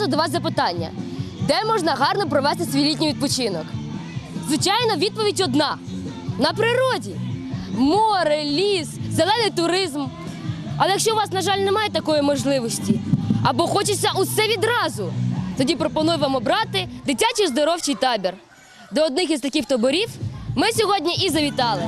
одразу до вас запитання: де можна гарно провести свій літній відпочинок? Звичайно, відповідь одна: на природі. Море, ліс, зелений туризм. Але якщо у вас, на жаль, немає такої можливості, або хочеться усе відразу, тоді пропоную вам обрати дитячий здоровчий табір. До одних із таких таборів ми сьогодні і завітали.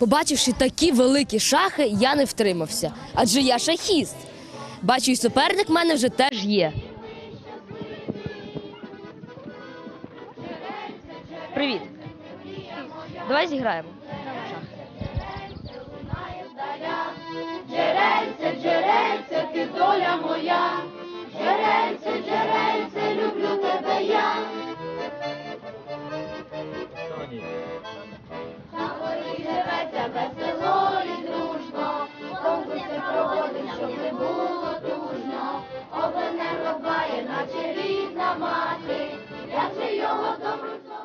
Побачивши такі великі шахи, я не втримався, адже я шахіст. Бачу, і суперник в мене вже теж є. Привіт. Давай зіграємо. Джерельце, джерельце, ти доля моя, джерельце,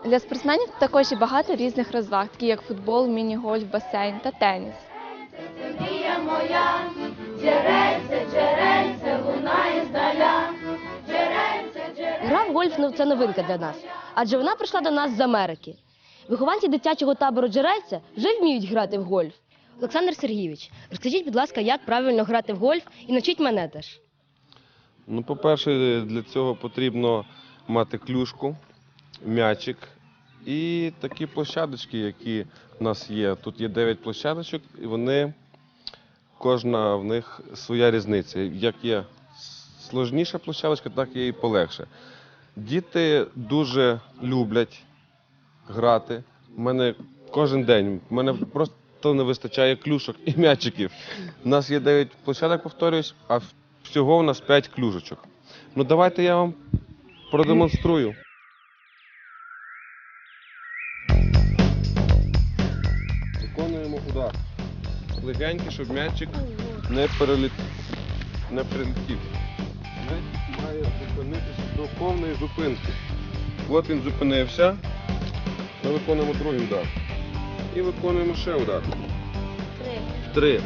Для спортсменів також є багато різних розваг, такі як футбол, міні-гольф, басейн та теніс. Це мрія моя, джерельце, джерельце, лунає здаля. Гра в гольф ну, це новинка для нас, адже вона прийшла до нас з Америки. Вихованці дитячого табору Джерельця вже вміють грати в гольф. Олександр Сергійович, розкажіть, будь ласка, як правильно грати в гольф і навчіть мене теж. Ну, по-перше, для цього потрібно мати клюшку, м'ячик і такі площадочки, які в нас є. Тут є 9 площадочок, і вони, кожна в них своя різниця. Як є сложніша площадочка, так є і полегше. Діти дуже люблять грати. У мене кожен день, в мене просто не вистачає клюшок і м'ячиків. У нас є 9 площадок, повторюсь, а всього у нас 5 клюшечок. Ну давайте я вам продемонструю. Удар. Легенький, щоб м'ячик не, переліт... не прилетів. М'ячик має зупинитися до повної зупинки. От він зупинився. Ми виконуємо другий удар. І виконуємо ще удар. Три.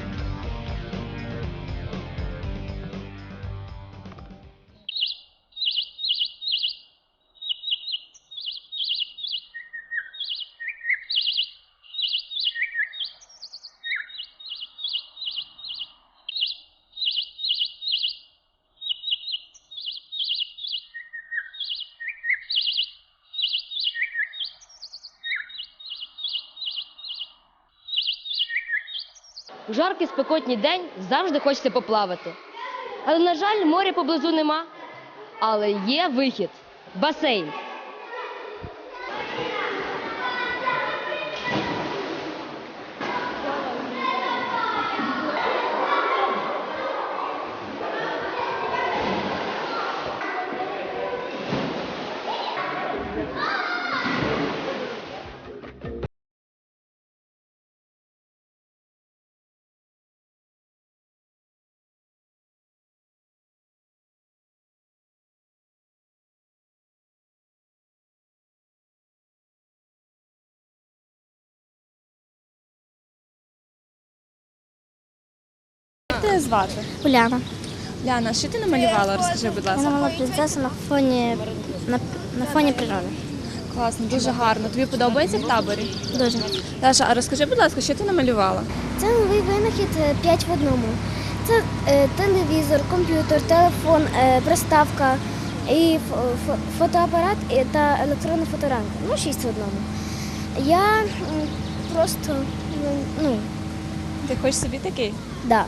У жаркий спекотній день завжди хочеться поплавати. Але, на жаль, моря поблизу нема. Але є вихід басейн. Як тебе звати? Уляна. Ляна, що ти намалювала? Розкажи, будь Я ласка. принцесу на фоні на, на фоні природи. Класно, дуже гарно. Тобі подобається в таборі? Дуже. Даша, а розкажи, будь ласка, що ти намалювала? Це новий винахід 5 в одному. Це е, телевізор, комп'ютер, телефон, е, приставка і фо- фо- фотоапарат і- та електронна фоторамка. Ну, 6 в одному. Я просто ну, ти хочеш собі такий? Да.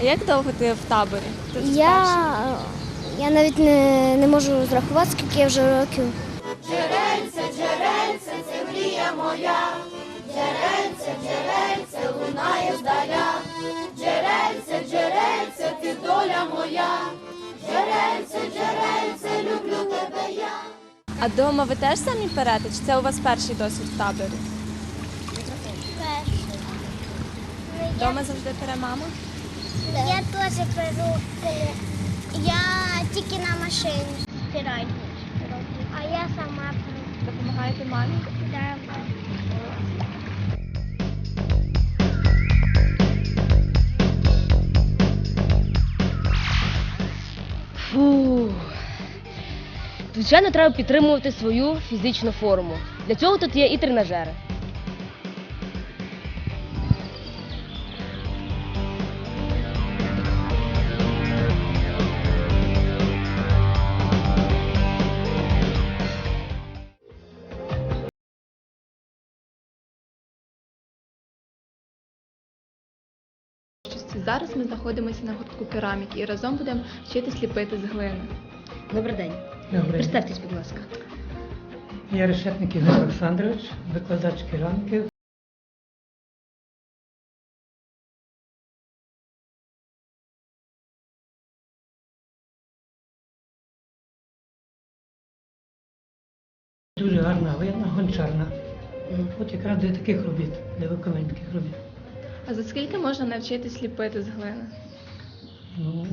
А як довго ти в таборі? Ти Я, я навіть не, не можу зрахувати, скільки я вже років. Джерельце, джерельце, це мрія моя. Джерельце, джерельце, лунає здаля. Джерельце, джерельце, ти доля моя. Джерельце, джерельце, люблю тебе я. А дома ви теж самі перете? Чи це у вас перший досвід в таборі? Вдома завжди пере мама? Я теж перу. Я тільки на машині стираю. А я сама перу. Допомагаєте мамі? Да. Фу. Звичайно, треба підтримувати свою фізичну форму. Для цього тут є і тренажери. Зараз ми знаходимося на гуртку кераміки і разом будемо вчитись ліпити з глини. Добрий день. Добрий. Представтесь, будь ласка. Я Решетник Ігор Олександрович, викладач кераміки. Дуже гарна глина, гончарна. От якраз для таких робіт, для виконання таких робіт. А за скільки можна навчитись ліпити з глини? Ну,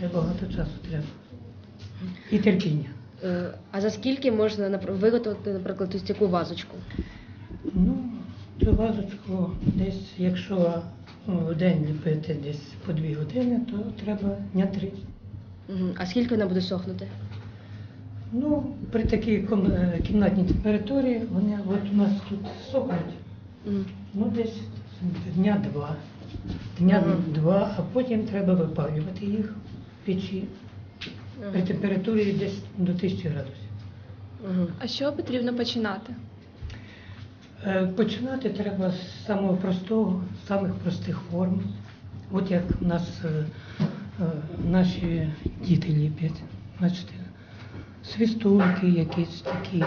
це багато часу треба. І терпіння. Е, А за скільки можна напр- виготовити, наприклад, ось таку вазочку? Ну, цю вазочку десь, якщо ну, в день ліпити десь по дві години, то треба дня три. Мгм. А скільки вона буде сохнути? Ну, при такій ком- е, кімнатній температурі вони от у нас тут сохнуть. Мгм. Ну, десь дня два. Дня два, а потім треба випалювати їх в печі при температурі десь до 1000 градусів. А що потрібно починати? Е, Починати треба з самого простого, з самих простих форм. От як у нас е, е, наші діти ліпять. Бачите, свистульки якісь такі,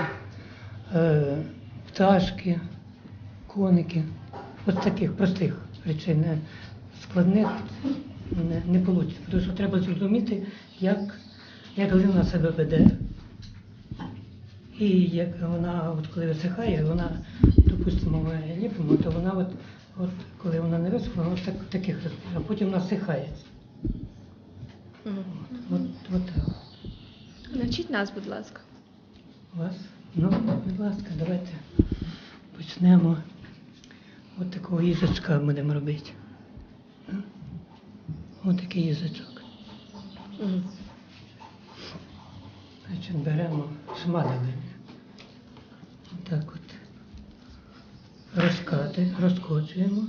е, пташки, коники. Ось таких простих речей. Не, складних не, не вийде. Тому що треба зрозуміти, як, як глина себе веде. І як вона, от коли висихає, вона, допустимо, ми ліпимо, то вона, от, от коли вона не висохла, вона так, таких розмірів, а потім вона сихається. Мгм. От, от так. Навчіть нас, будь ласка. Вас? Ну, будь ласка, давайте почнемо. От такого язичка будемо робити. Ось такий язичок. Значить, беремо шмалили. Так от розкати, розкочуємо.